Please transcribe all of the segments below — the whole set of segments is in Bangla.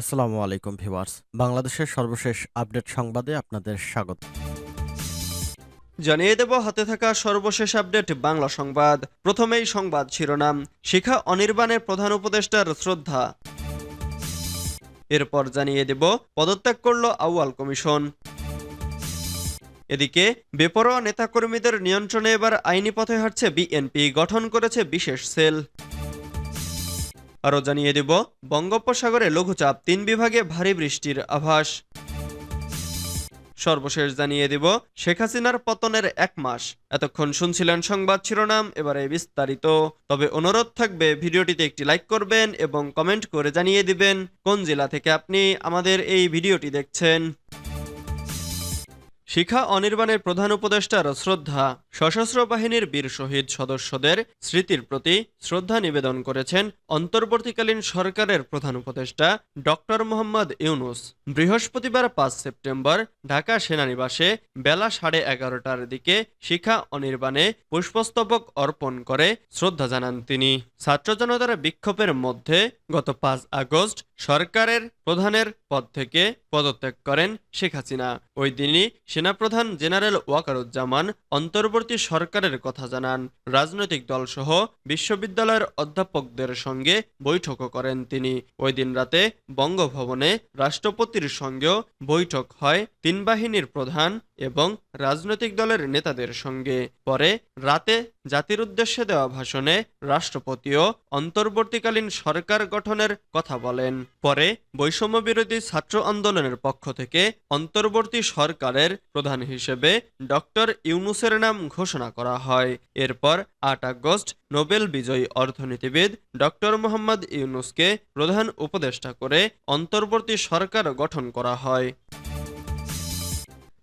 আসসালামু আলাইকুম ভিউয়ার্স। বাংলাদেশের সর্বশেষ আপডেট সংবাদে আপনাদের স্বাগত। জানিয়ে দেব, হাতে থাকা সর্বশেষ আপডেট বাংলা সংবাদ। প্রথমেই সংবাদ শিরোনাম, শিখা অনির্বাণের প্রধান উপদেষ্টার শ্রদ্ধা। এরপর জানিয়ে দেব, পদত্যাগ করল আউয়াল কমিশন। এদিকে, বেপরোয়া নেতাকর্মীদের নিয়ন্ত্রণে এবার আইনি পথে হাঁটছে বিএনপি, গঠন করেছে বিশেষ সেল। আরও জানিয়ে দেব, বঙ্গোপসাগরে লঘুচাপ তিন বিভাগে ভারী বৃষ্টির আভাস। সর্বশেষ জানিয়ে দিব, শেখ হাসিনার পতনের এক মাস। এতক্ষণ শুনছিলেন সংবাদ শিরোনাম, এবারে বিস্তারিত। তবে অনুরোধ থাকবে, ভিডিওটিতে একটি লাইক করবেন এবং কমেন্ট করে জানিয়ে দিবেন, কোন জেলা থেকে আপনি আমাদের এই ভিডিওটি দেখছেন। শিখা অনির্বাণের প্রধান উপদেষ্টার শ্রদ্ধা, সশস্ত্র বাহিনীর বীর শহীদ সদস্যদের স্মৃতির প্রতি শ্রদ্ধা নিবেদন করেছেন অন্তর্বর্তীকালীন সরকারের প্রধান উপদেষ্টা ডক্টর মোহাম্মদ ইউনুস। বৃহস্পতিবার পাঁচ সেপ্টেম্বর ঢাকা সেনানিবাসে বেলা সাড়ে এগারোটার দিকে শিখা অনির্বাণে পুষ্পস্তবক অর্পণ করে শ্রদ্ধা জানান তিনি। ছাত্র জনতার বিক্ষোভের মধ্যে গত পাঁচ আগস্ট সরকারের প্রধানের পদ থেকে পদত্যাগ করেন শেখ হাসিনা। ওই দিনই সেনাপ্রধান জেনারেল ওয়াকারুজ্জামান অন্তর্বর্তী সরকারের কথা জানান। রাজনৈতিক দলসহ বিশ্ববিদ্যালয়ের অধ্যাপকদের সঙ্গে বৈঠকও করেন তিনি। ওই দিন রাতে বঙ্গভবনে রাষ্ট্রপতির সঙ্গেও বৈঠক হয় তিন বাহিনীর প্রধান এবং রাজনৈতিক দলের নেতাদের সঙ্গে পরে রাতে জাতির উদ্দেশ্যে দেওয়া ভাষণে রাষ্ট্রপতিও অন্তর্বর্তীকালীন সরকার গঠনের কথা বলেন। পরে বৈষম্য বিরোধী ছাত্র আন্দোলনের পক্ষ থেকে অন্তর্বর্তী সরকারের প্রধান হিসেবে ডক্টর ইউনুসের নাম ঘোষণা করা হয়। এরপর আট আগস্ট নোবেল বিজয়ী অর্থনীতিবিদ ডক্টর মোহাম্মদ ইউনুসকে প্রধান উপদেষ্টা করে অন্তর্বর্তী সরকার গঠন করা হয়।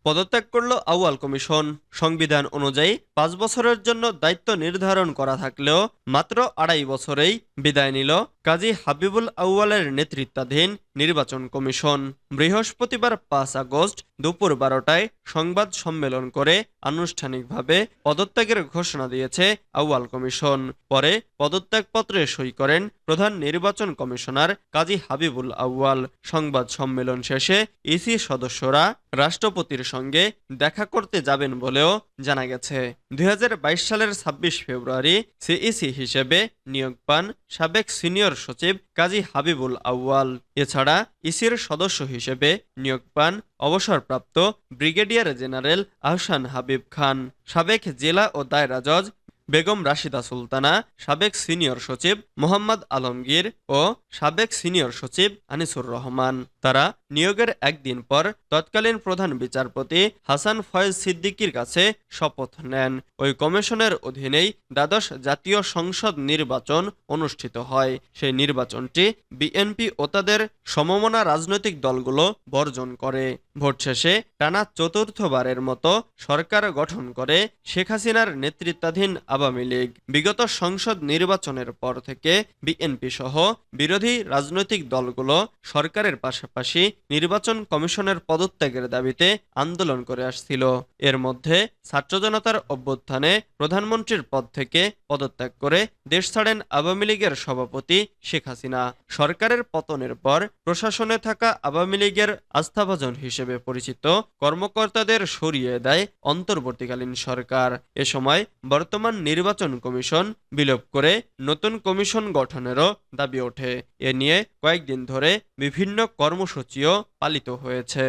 পদত্যাগ করল আউয়াল কমিশন। সংবিধান অনুযায়ী পাঁচ বছরের জন্য দায়িত্ব নির্ধারণ করা থাকলেও মাত্র আড়াই বছরেই বিদায় নিল কাজী হাবিবুল আউয়ালের নেতৃত্বাধীন নির্বাচন কমিশন বৃহস্পতিবার পাঁচ আগস্ট দুপুর বারোটায় সংবাদ সম্মেলন করে আনুষ্ঠানিকভাবে পদত্যাগের ঘোষণা দিয়েছে আউয়াল কমিশন। পরে পদত্যাগপত্রে সই করেন প্রধান নির্বাচন কমিশনার কাজী হাবিবুল আউয়াল। সংবাদ সম্মেলন শেষে ইসি সদস্যরা রাষ্ট্রপতির সঙ্গে দেখা করতে যাবেন বলেও জানা গেছে। দুই হাজার বাইশ সালের ছাব্বিশ ফেব্রুয়ারি সিইসি হিসেবে নিয়োগ পান সাবেক সিনিয়র সচিব কাজী হাবিবুল আউয়াল। এছাড়া ইসির সদস্য হিসেবে নিয়োগ পান অবসরপ্রাপ্ত ব্রিগেডিয়ার জেনারেল আহসান হাবিব খান, সাবেক জেলা ও দায়রা জজ বেগম রাশিদা সুলতানা, সাবেক সিনিয়র সচিব মোহাম্মদ আলমগীর ও সাবেক সিনিয়র সচিব আনিসুর রহমান। তারা নিয়োগের একদিন পর তৎকালীন প্রধান বিচারপতি হাসান ফয়েজ সিদ্দিকির কাছে শপথ নেন। ওই কমিশনের অধীনেই দ্বাদশ জাতীয় সংসদ নির্বাচন অনুষ্ঠিত হয়। সেই নির্বাচনটি বিএনপি ও তাদের সমমনা রাজনৈতিক দলগুলো বর্জন করে। ভোট শেষে টানা চতুর্থবারের মতো সরকার গঠন করে শেখ হাসিনার নেতৃত্বাধীন আওয়ামী লীগ। বিগত সংসদ নির্বাচনের পর থেকে বিএনপি সহ বিরোধী রাজনৈতিক দলগুলো সরকারের পাশাপাশি নির্বাচন কমিশনের পদত্যাগের দাবিতে আন্দোলন করে আসছিল। এর মধ্যে ছাত্র জনতার অভ্যুত্থানে প্রধানমন্ত্রীর পদ থেকে পদত্যাগ করে দেশ ছাড়েন আওয়ামী লীগের সভাপতি শেখ হাসিনা। সরকারের পতনের পর প্রশাসনে থাকা আওয়ামী লীগের আস্থাভাজন হিসেবে পরিচিত কর্মকর্তাদের সরিয়ে দেয় অন্তর্বর্তীকালীন সরকার। এ সময় বর্তমান নির্বাচন কমিশন বিলোপ করে নতুন কমিশন গঠনেরও দাবি ওঠে। এ নিয়ে কয়েকদিন ধরে বিভিন্ন কর্মসূচিও পালিত হয়েছে।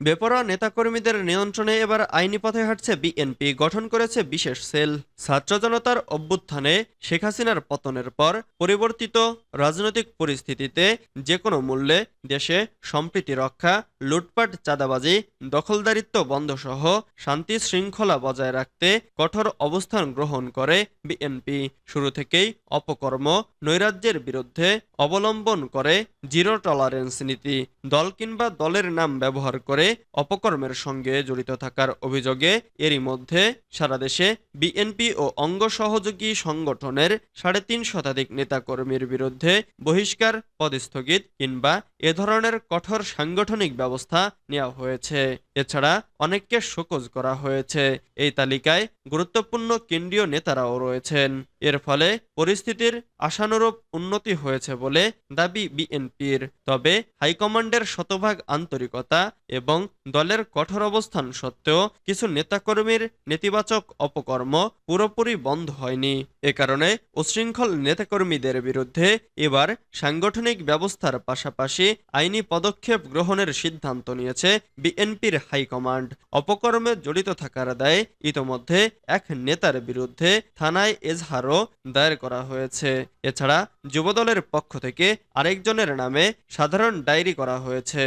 বেপরোয়া নেতাকর্মীদের নিয়ন্ত্রণে এবার আইনি পথে হাঁটছে বিএনপি, গঠন করেছে বিশেষ সেল। ছাত্র জনতার অভ্যুত্থানে শেখ হাসিনার পতনের পর পরিবর্তিত রাজনৈতিক পরিস্থিতিতে যে কোনো মূল্যে দেশে সম্প্রীতি রক্ষা লুটপাট, চাঁদাবাজি, দখলদারিত্ব বন্ধসহ শান্তি শৃঙ্খলা বজায় রাখতে কঠোর অবস্থান গ্রহণ করে বিএনপি। শুরু থেকেই অপকর্ম, নৈরাজ্যের বিরুদ্ধে অবলম্বন করে জিরো টলারেন্স নীতি। দল কিংবা দলের নাম ব্যবহার করে অপকর্মের সঙ্গে জড়িত থাকার অভিযোগে এরই মধ্যে সারা দেশে বিএনপি ও অঙ্গ সহযোগী সংগঠনের সাড়ে তিন শতাধিক নেতাকর্মীর বিরুদ্ধে বহিষ্কার, পদস্থগিত কিংবা এ ধরনের কঠোর সাংগঠনিক ব্যবস্থা নেওয়া হয়েছে। এছাড়া অনেককে শোকজ করা হয়েছে। এই তালিকায় গুরুত্বপূর্ণ কেন্দ্রীয় নেতারাও রয়েছেন। এর ফলে পরিস্থিতির আশানুরূপ উন্নতি হয়েছে বলে দাবি বিএনপির। তবে হাইকমান্ডের শতভাগ আন্তরিকতা এবং দলের কঠোর অবস্থান সত্ত্বেও কিছু নেতাকর্মীর নেতিবাচক অপকর্ম পুরোপুরি বন্ধ হয়নি। এ কারণে উশৃঙ্খল নেতাকর্মীদের বিরুদ্ধে এবার সাংগঠনিক ব্যবস্থার পাশাপাশি আইনি পদক্ষেপ গ্রহণের সিদ্ধান্ত নিয়েছে বিএনপির হাইকমান্ড অপকর্মে জড়িত থাকার দায়ে ইতোমধ্যে এক নেতার বিরুদ্ধে থানায় এজহারও দায়ের করা হয়েছে। এছাড়া যুবদলের পক্ষ থেকে আরেকজনের নামে সাধারণ ডায়েরি করা হয়েছে।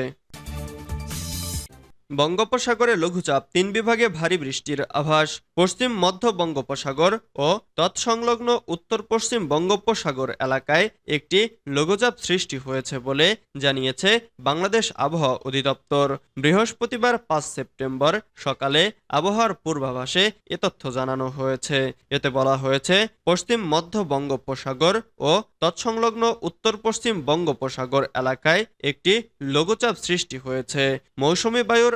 বঙ্গোপসাগরে লঘুচাপ, তিন বিভাগে ভারী বৃষ্টির আভাস, পশ্চিম মধ্য বঙ্গোপসাগর ও তৎসংলগ্ন উত্তর পশ্চিম বঙ্গোপসাগর এলাকায় একটি লঘুচাপ সৃষ্টি হয়েছে বলে জানিয়েছে বাংলাদেশ আবহাওয়া অধিদপ্তর। বৃহস্পতিবার পাঁচ সেপ্টেম্বর সকালে আবহাওয়ার পূর্বাভাসে এ তথ্য জানানো হয়েছে। এতে বলা হয়েছে, পশ্চিম মধ্য বঙ্গোপসাগর ও তৎসংলগ্ন উত্তর পশ্চিম বঙ্গোপসাগর এলাকায় একটি লঘুচাপ সৃষ্টি হয়েছে। মৌসুমী বায়ুর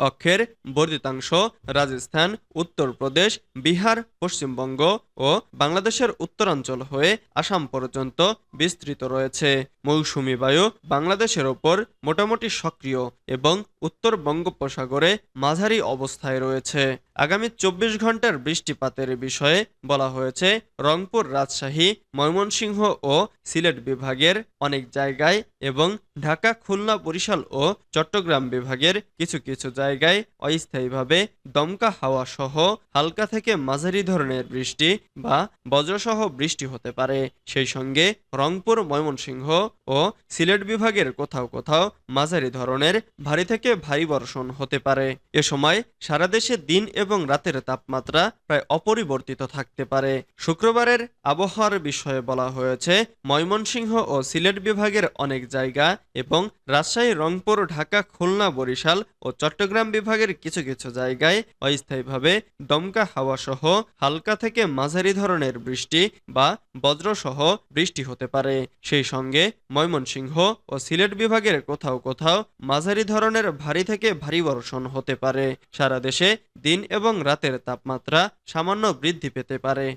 অক্ষের বর্ধিতাংশ রাজস্থান, উত্তরপ্রদেশ, বিহার, পশ্চিমবঙ্গ ও বাংলাদেশের উত্তরাঞ্চল হয়ে আসাম পর্যন্ত বিস্তৃত রয়েছে। মৌসুমী বায়ু বাংলাদেশের ওপর মোটামুটি সক্রিয় এবং উত্তর বঙ্গোপসাগরে মাঝারি অবস্থায় রয়েছে। আগামী চব্বিশ ঘণ্টার বৃষ্টিপাতের বিষয়ে বলা হয়েছে, রংপুর রাজশাহী, ময়মনসিংহ ও সিলেট বিভাগের অনেক জায়গায় এবং ঢাকা, খুলনা, বরিশাল ও চট্টগ্রাম বিভাগের কিছু কিছু জায়গায় অস্থায়ীভাবে দমকা হাওয়া সহ হালকা থেকে মাঝারি ধরনের বৃষ্টি বা বজ্রসহ বৃষ্টি হতে পারে। সেই সঙ্গে রংপুর, ময়মনসিংহ ও সিলেট বিভাগের কোথাও কোথাও মাঝারি ধরনের ভারী থেকে ভারী বর্ষণ হতে পারে। এ সময় সারা দেশে দিন এবং রাতের তাপমাত্রা প্রায় অপরিবর্তিত থাকতে পারে। শুক্রবারের আবহাওয়ার বিষয়ে বলা হয়েছে, ময়মনসিংহ ও সিলেট বিভাগের অনেক জায়গা এবং রাজশাহী, রংপুর, ঢাকা, খুলনা, বরিশাল ও চট্টগ্রাম বিভাগের কিছু কিছু জায়গায় অস্থায়ীভাবে দমকা হাওয়া সহ হালকা থেকে মাঝারি ধরনের বৃষ্টি বা বজ্রসহ বৃষ্টি হতে পারে। সেই সঙ্গে ময়মনসিংহ ও সিলেট বিভাগের কোথাও কোথাও মাঝারি ধরনের ভারী থেকে ভারী বর্ষণ হতে পারে। সারা দেশে দিন এবং রাতের তাপমাত্রা সামান্য বৃদ্ধি পেতে পারে।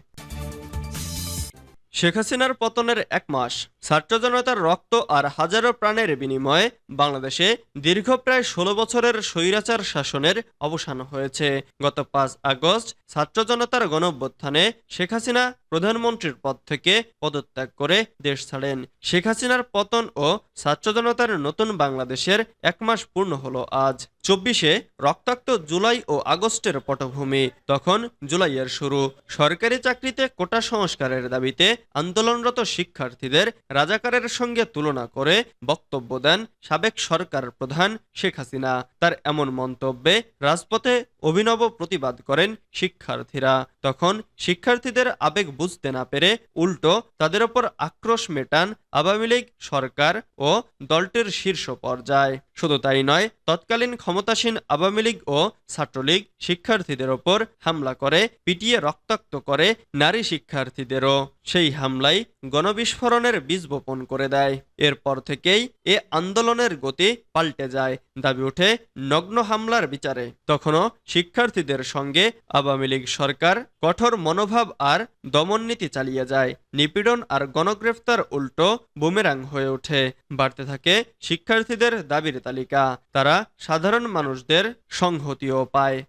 শেখ হাসিনার পতনের এক মাস, ছাত্র জনতার রক্ত আর হাজারো প্রাণের বিনিময়ে বাংলাদেশে দীর্ঘ প্রায় ষোলো বছরের স্বৈরাচার শাসনের অবসান হয়েছে। গত পাঁচ আগস্ট, ছাত্র জনতার গণঅভ্যুত্থানে শেখ হাসিনা প্রধানমন্ত্রীর পদ থেকে পদত্যাগ করে দেশ ছাড়েন। শেখ হাসিনার পতন ও ছাত্র জনতার নতুন বাংলাদেশের এক মাস পূর্ণ হলো আজ। চব্বিশে রক্তাক্ত জুলাই ও আগস্টের পটভূমি, তখন জুলাইয়ের শুরু। সরকারি চাকরিতে কোটা সংস্কারের দাবিতে আন্দোলনরত শিক্ষার্থীদের রাজাকারের সঙ্গে তুলনা করে বক্তব্য দেন সাবেক সরকার প্রধান শেখ হাসিনা। তার এমন মন্তব্যে রাজপথে অভিনব প্রতিবাদ করেন শিক্ষার্থীরা। তখন শিক্ষার্থীদের আবেগ বুঝতে না পেরে উল্টো তাদের ওপর আক্রোশ মেটান আওয়ামী লীগ সরকার ও দলটির শীর্ষ পর্যায়। শুধু তাই নয়, তৎকালীন ক্ষমতাসীন আওয়ামী লীগ ও ছাত্রলীগ শিক্ষার্থীদের ওপর হামলা করে পিটিয়ে রক্তাক্ত করে নারী শিক্ষার্থীদেরও। সেই হামলায় গণবিস্ফোরণের বীজ বপন করে দেয়। এরপর থেকেই এ আন্দোলনের গতি পাল্টে যায়, দাবি ওঠে নগ্ন হামলার বিচারে। তখনও শিক্ষার্থীদের সঙ্গে আওয়ামী লীগ সরকার কঠোর মনোভাব আর দমননীতি চালিয়ে যায়। নিপীড়ন আর গণগ্রেফতার উল্টো বুমেরাং হয়ে ওঠে। বাড়তে থাকে শিক্ষার্থীদের দাবির তালিকা। তারা সাধারণ মানুষদের সংহতিও পায়।